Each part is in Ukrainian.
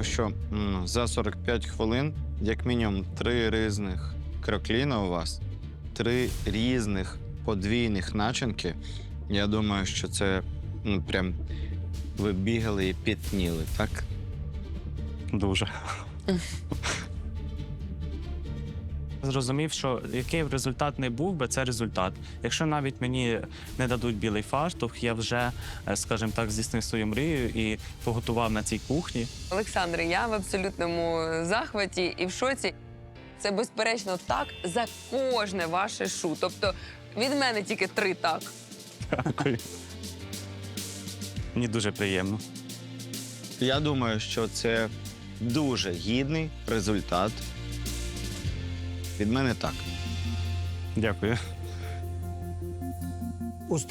думаю, що м, за 45 хвилин, як мінімум, три різних крокліна у вас, три різних подвійних начинки. Я думаю, що це ну, прям ви бігали і пітніли, так? Дуже. Зрозумів, що який б результат не був би, це результат. Якщо навіть мені не дадуть білий фартух, я вже, е, скажімо так, здійснив свою мрію і поготував на цій кухні. Олександре, я в абсолютному захваті і в шоці. Це безперечно так за кожне ваше шу. Тобто від мене тільки три так. Дякую. Мені дуже приємно. Я думаю, що це дуже гідний результат. Від мене так. Дякую.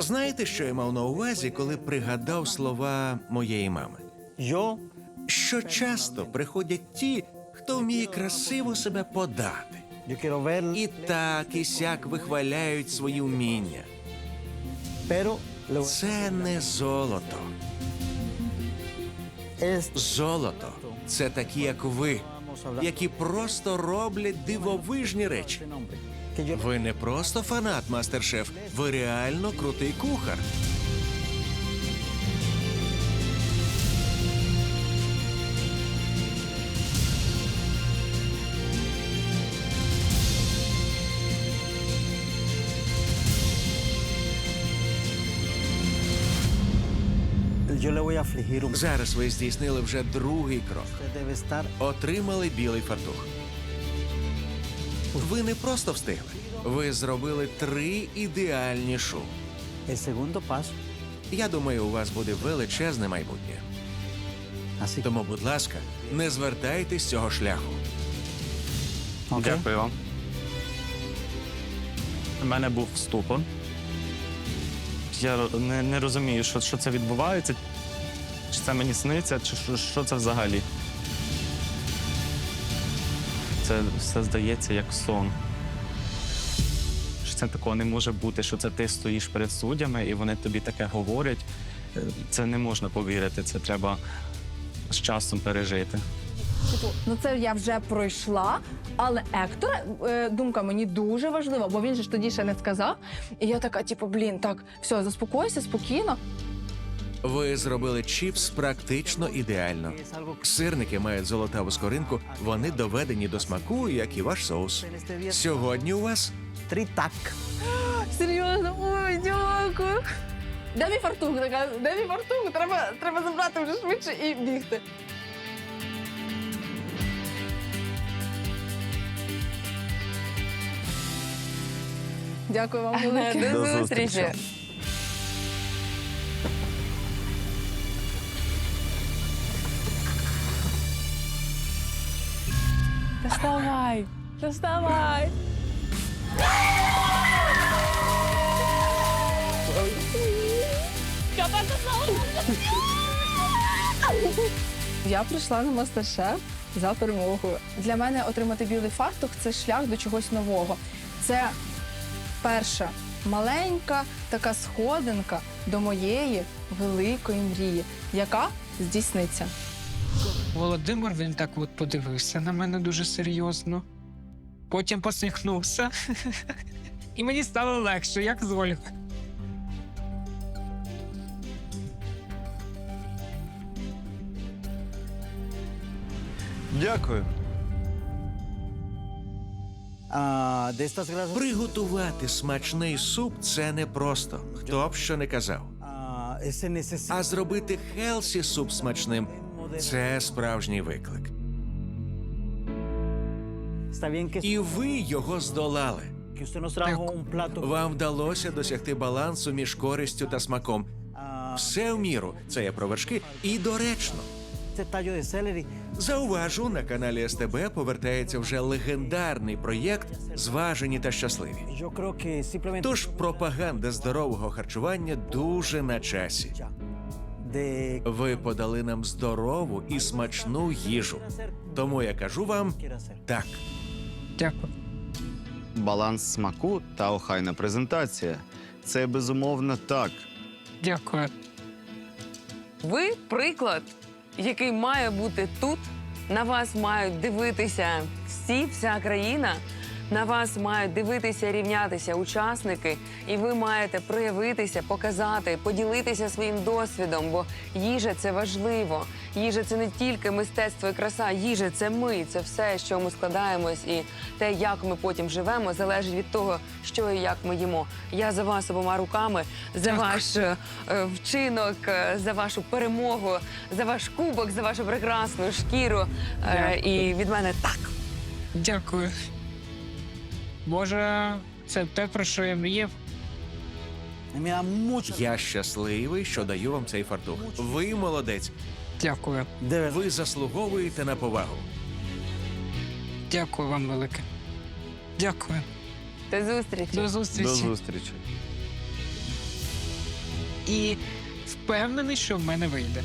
Знаєте, що я мав на увазі, коли пригадав слова моєї мами? Yo Що часто приходять ті, хто вміє красиво себе подати, і так і сяк вихваляють свої вміння. Це не золото. Золото це такі, як ви, які просто роблять дивовижні речі. Ви не просто фанат, мастер-шеф, ви реально крутий кухар. Зараз ви здійснили вже другий крок. Отримали білий фартух. Ви не просто встигли. Ви зробили три ідеальні шу. el. Я думаю, у вас буде величезне майбутнє. Тому, будь ласка, не звертайтесь з цього шляху. Дякую вам. У мене був ступор. Я не, не розумію, що, що це відбувається. Це мені сниться, чи що, що це взагалі. Це все здається як сон. Що це такого не може бути, що це ти стоїш перед суддями і вони тобі таке говорять. Е, Це не можна повірити, це треба з часом пережити. Типу, ну це я вже пройшла, але Ектора е, думка мені дуже важлива, бо він же ж тоді ще не сказав. І я така, типу, блін, так, все, заспокойся, спокійно. Ви зробили чіпс практично ідеально. Сирники мають золотаву скоринку, вони доведені до смаку, як і ваш соус. Сьогодні у вас tritac. Серйозно, ой, дякую. Де мій фартух? Така, де мій фартух? Треба, треба забрати вже швидше і бігти. Дякую вам велике. До зустрічі. Зустрічі. Доставай, доставай. Я прийшла на мастер-шеф за перемогою. Для мене отримати білий фартух це шлях до чогось нового. Це перша маленька така сходинка до моєї великої мрії, яка здійсниться. Володимир він так от подивився на мене дуже серйозно. Потім посміхнувся. І мені стало легше, як з Ольгою. Дякую. Приготувати смачний суп це не просто. Хто б що не казав. А зробити хелсі суп смачним це справжній виклик. І ви його здолали. Вам вдалося досягти балансу між користю та смаком. Все в міру. Це є про вершки і доречно. Зауважу, на каналі СТБ повертається вже легендарний проєкт Зважені та щасливі. Тож пропаганда здорового харчування дуже на часі. Ви подали нам здорову і смачну їжу. Тому я кажу вам так. Дякую. Баланс смаку та охайна презентація. Це безумовно так. Дякую. Ви приклад який має бути тут. На вас мають дивитися всі, вся країна. На вас мають дивитися, рівнятися учасники, і ви маєте проявитися, показати, поділитися своїм досвідом. Бо їжа це важливо. Їжа це не тільки мистецтво і краса. Їжа це ми, це все, що ми складаємось, і те, як ми потім живемо, залежить від того, що і як ми їмо. Я за вас обома руками, за ваш е, е, вчинок, е, за вашу перемогу, за ваш кубок, за вашу прекрасну шкіру. Е, І від мене так. Дякую. Може, це те, про що я мріяв? Я щасливий, що даю вам цей фартух. Ви молодець. Дякую. Ви заслуговуєте на повагу. Дякую вам велике. Дякую. До зустрічі. До зустрічі. До зустрічі. І впевнений, що в мене вийде.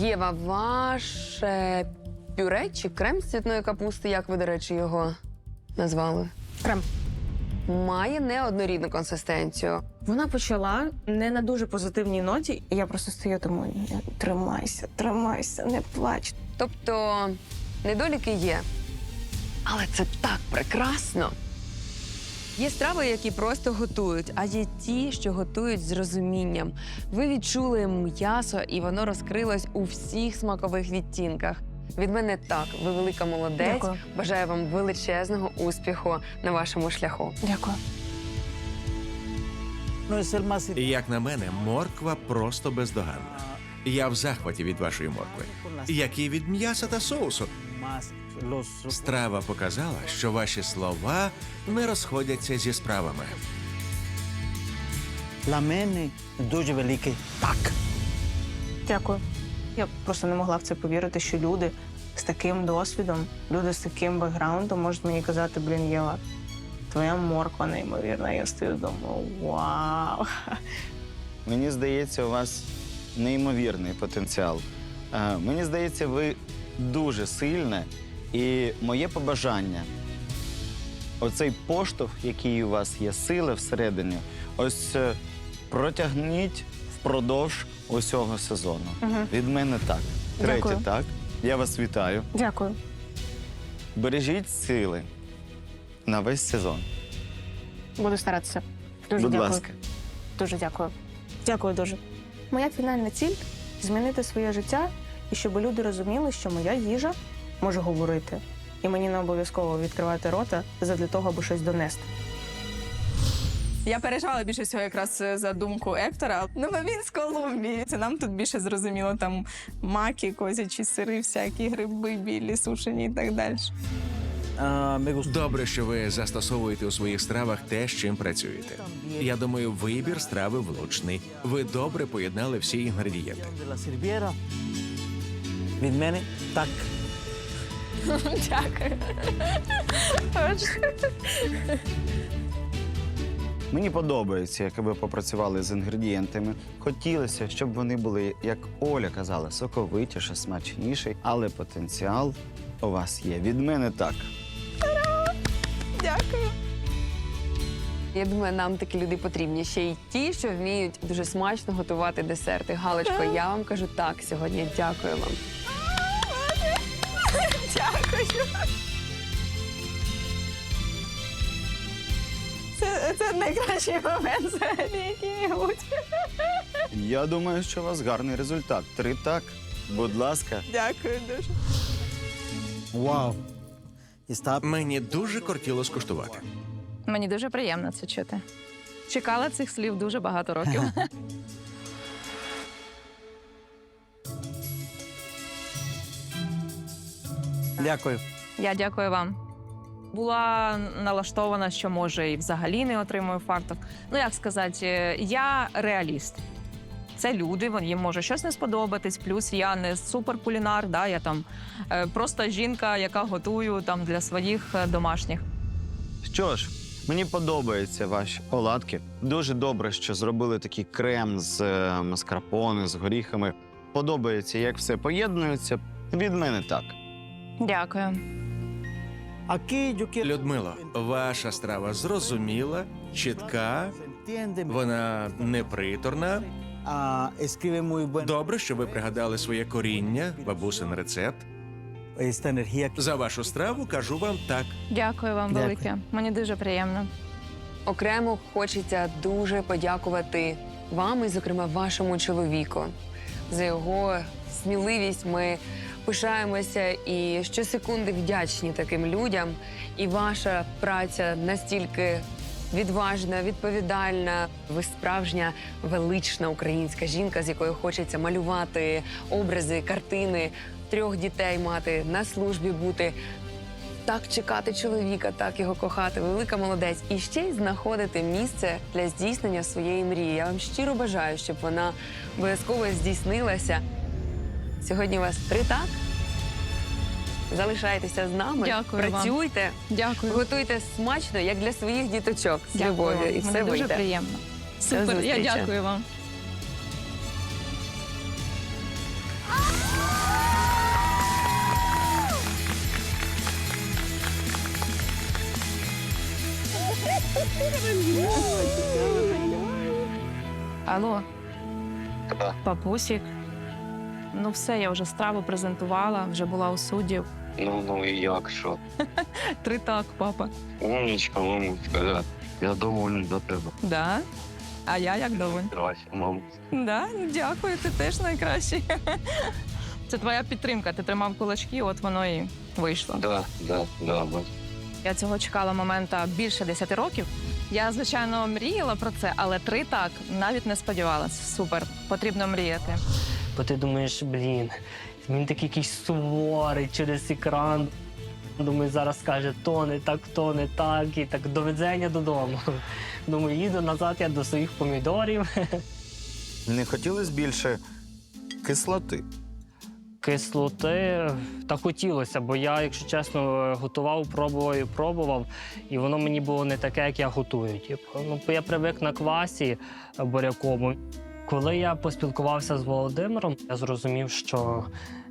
Єва, ваше пюре чи крем з цвітної капусти, як ви, до речі, його назвали? Крем. Має неоднорідну консистенцію. Вона почала не на дуже позитивній ноті. і Я просто стою тому тримайся, тримайся, не плач. Тобто недоліки є. Але це так прекрасно. Є страви, які просто готують, а є ті, що готують з розумінням. Ви відчули м'ясо, і воно розкрилось у всіх смакових відтінках. Від мене так, ви велика молодець. Дякую. Бажаю вам величезного успіху на вашому шляху. Дякую. І як на мене, морква просто бездоганна. Я в захваті від вашої моркви, як і від м'яса та соусу. Страва показала, що ваші слова не розходяться зі справами. La mene дуже великий. Так. Дякую. Я просто не могла в це повірити, що люди з таким досвідом, люди з таким бекграундом можуть мені казати, блін, Єва, твоя морква неймовірна. Я стою думаю, вау. Мені здається, у вас неймовірний потенціал. Е, Мені здається, ви дуже сильне. І моє побажання оцей поштовх, який у вас є, сили всередині, ось е, протягніть впродовж усього сезону. Мгм. Від мене так. Третє Дякую. так. Я вас вітаю. Дякую. Бережіть сили на весь сезон. Буду старатися. Дуже Будь дякую. ласка. Дуже дякую. Дякую дуже. Моя фінальна ціль змінити своє життя і щоб люди розуміли, що моя їжа може говорити. І мені не обов'язково відкривати рота задля того, аби щось донести. Я переживала більше всього якраз е, за думку Ектора. Ну, бо він з Колумбії. Це нам тут більше зрозуміло. Там маки, козячі сири, всякі гриби, білі, сушені і так далі. Добре, що ви застосовуєте у своїх стравах те, з чим працюєте. Я думаю, вибір страви влучний. Ви добре поєднали всі інгредієнти. Від мене так. Дякую. Мені подобається, як ви попрацювали з інгредієнтами. Хотілося, щоб вони були, як Оля казала, соковитіше, смачніші, але потенціал у вас є. Від мене так. Дякую. Я думаю, нам такі люди потрібні. Ще й ті, що вміють дуже смачно готувати десерти. Галочко, я вам кажу так сьогодні. Дякую вам. Дякую. Це, це найкращий момент взагалі, який міг бути. Я думаю, що у вас гарний результат. Три так. Будь ласка. Дякую дуже. Вау. І став. Мені дуже кортіло скуштувати. Мені дуже приємно це чути. Чекала цих слів дуже багато років. Дякую. Я дякую вам. Була налаштована, що може і взагалі не отримую фартух. Ну як сказати, я реаліст. Це люди, їм може щось не сподобатись. Плюс я не суперкулінар, да, я там е, просто жінка, яка готую там для своїх е, домашніх. Що ж, Мені подобаються ваші оладки. Дуже добре, що зробили такий крем з е, маскарпоне, з горіхами. Подобається, як все поєднується. Від мене так. Дякую. Людмило, ваша страва зрозуміла, чітка, вона неприторна. Добре, що ви пригадали своє коріння, бабусин рецепт. За вашу страву кажу вам так. Дякую вам Дякую. велике. Мені дуже приємно. Окремо хочеться дуже подякувати вам і, зокрема, вашому чоловіку за його сміливість. Ми пишаємося і щосекунди вдячні таким людям. І ваша праця настільки відважна, відповідальна. Ви справжня велична українська жінка, з якою хочеться малювати образи, картини, трьох дітей мати, на службі бути так чекати чоловіка, так його кохати. Велика молодець. І ще й знаходити місце для здійснення своєї мрії. Я вам щиро бажаю, щоб вона обов'язково здійснилася. Сьогодні у вас три так. Залишайтеся з нами, Дякую вам. працюйте, Дякую. готуйте смачно, як для своїх діточок з Дякую любов'ю, вам. і все Мені дуже вийде. приємно. Супер, я зустрічі. дякую вам. Алло, папусік. Ну все, я вже страву презентувала, вже була у суддів. Ну, ну і як що? Три так, папа. Умничка, умничка, да. Я довольний за тебе. Да? А я як доволь? Краще, мам. Да, ну, дякую, ти теж найкращий. Це твоя підтримка. Ти тримав кулачки, от воно і вийшло. Да, да, да, бать. Я цього чекала момента більше 10 років. Я, звичайно, мріяла про це, але три так навіть не сподівалася. Супер, потрібно мріяти. Бо ти думаєш, блін, він такий якийсь суворий через екран. Думаю, зараз скаже, то не так, то не так, і так до везення додому. Думаю, їду назад я до своїх помідорів. Не хотілося більше кислоти. Кислоти та хотілося, бо я, якщо чесно, готував, пробував і пробував, і воно мені було не таке, як я готую. Типу, ну, я привик на квасі буряковому. Коли я поспілкувався з Володимиром, я зрозумів, що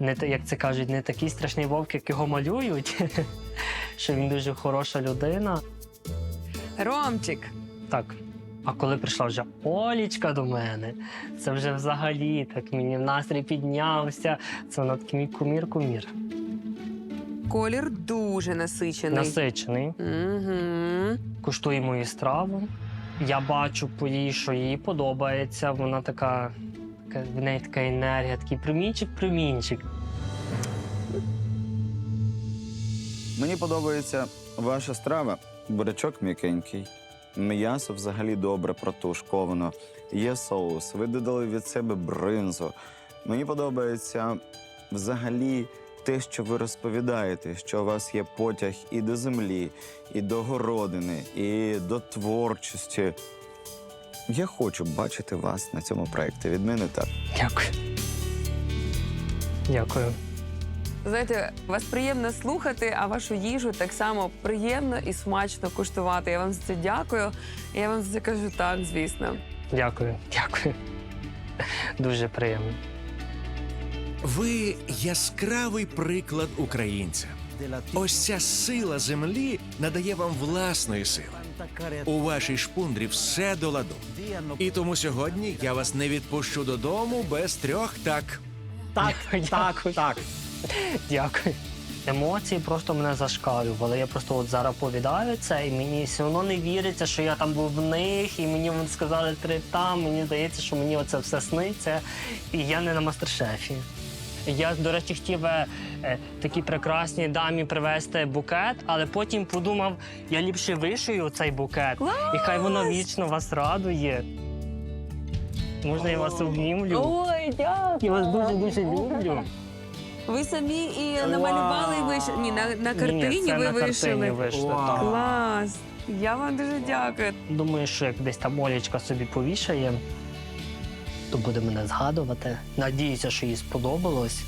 не як це кажуть, не такий страшний вовк, як його малюють, що він дуже хороша людина. Ромчик, Так. А коли прийшла вже Олічка до мене, це вже взагалі так мені настрій піднявся. Це вона такий мій кумір-кумір. колір дуже насичений. Насичений. Угу. Куштує мою страву. Я бачу по їй, що їй подобається. Вона така, така в неї така енергія, такий примінчик-примінчик. Мені подобається ваша страва. Бурячок м'якенький. М'ясо взагалі добре протушковано. Є соус. Ви додали від себе бринзу. Мені подобається взагалі те, що ви розповідаєте, що у вас є потяг і до землі, і до городини, і до творчості. Я хочу бачити вас на цьому проєкті. Від мене так. Дякую. Дякую. Знаєте, вас приємно слухати, а вашу їжу так само приємно і смачно куштувати. Я вам за це дякую. Я вам за це кажу так, звісно. Дякую. Дякую. Дуже приємно. Ви яскравий приклад українця. Ось ця сила землі надає вам власної сили. У вашій шпундрі все до ладу. І тому сьогодні я вас не відпущу додому без трьох так. Так, так, так. Дякую. Емоції просто мене зашкалювали. Я просто от зараз повідаю це, і мені все одно не віриться, що я там був в них, і мені вони сказали три там. Мені здається, що мені оце все сниться, і я не на мастер-шефі. Я, до речі, хотів е, е, такій прекрасній дамі привезти букет, але потім подумав, я ліпше вишию цей букет, і хай воно вічно вас радує. Можна я вас обнімлю? Ой, дякую. Я вас дуже дуже люблю. Ви самі і намалювали і вишили. Ні, на, на картині Ні, це ви на вишили. вийшло, так. Клас! Я вам дуже дякую. Думаю, що як десь там Олічка собі повішає, то буде мене згадувати. Надіюся, що їй сподобалось.